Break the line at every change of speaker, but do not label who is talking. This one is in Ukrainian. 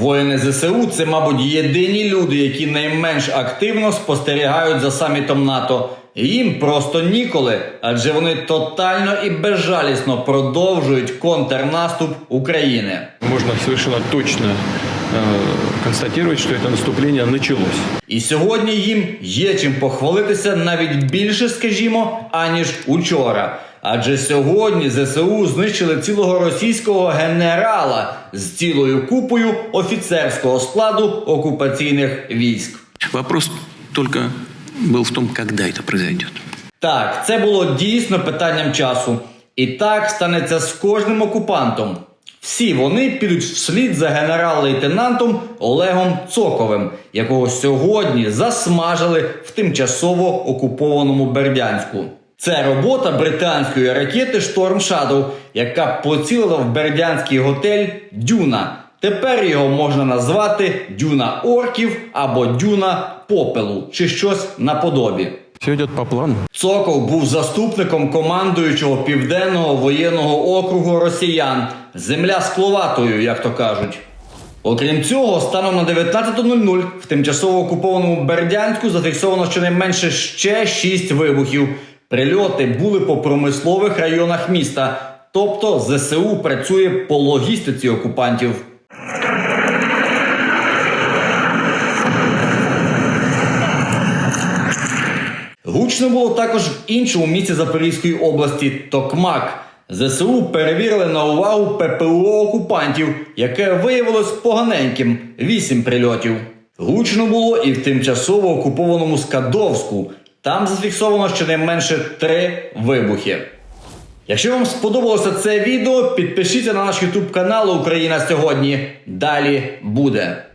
Воїни ЗСУ це, мабуть, єдині люди, які найменш активно спостерігають за самітом НАТО. Їм просто ніколи, адже вони тотально і безжалісно продовжують контрнаступ України.
Можно совершенно точно э, констатировать, что это наступление началось.
І сьогодні їм є чим похвалитися навіть більше, скажімо, аніж учора. Адже сьогодні ЗСУ знищили цілого російського генерала з цілою купою офіцерського складу окупаційних військ.
Вопрос только был в том, когда это произойдет.
Так, це було дійсно питанням часу. І так станеться з кожним окупантом. Всі вони підуть вслід за генерал-лейтенантом Олегом Цоковим, якого сьогодні засмажили в тимчасово окупованому Бердянську. Це робота британської ракети Шторм Shadow, яка поцілила в бердянський готель Дюна. Тепер його можна назвати Дюна орків або Дюна попелу чи щось наподобі.
Все идет по плану.
Цокол був заступником командуючого південного воєнного округу росіян. Земля скловатою, як то кажуть. Окрім цього, станом на 19.00 в тимчасово окупованому Бердянську зафіксовано щонайменше ще 6 вибухів. Прильоти були по промислових районах міста. Тобто ЗСУ працює по логістиці окупантів. Гучно було також в іншому місці Запорізької області Токмак. ЗСУ перевірили на увагу ППО окупантів, яке виявилось поганеньким вісім прильотів. Гучно було і в тимчасово окупованому Скадовську. Там зафіксовано щонайменше три вибухи. Якщо вам сподобалося це відео, підпишіться на наш YouTube канал Україна сьогодні. Далі буде.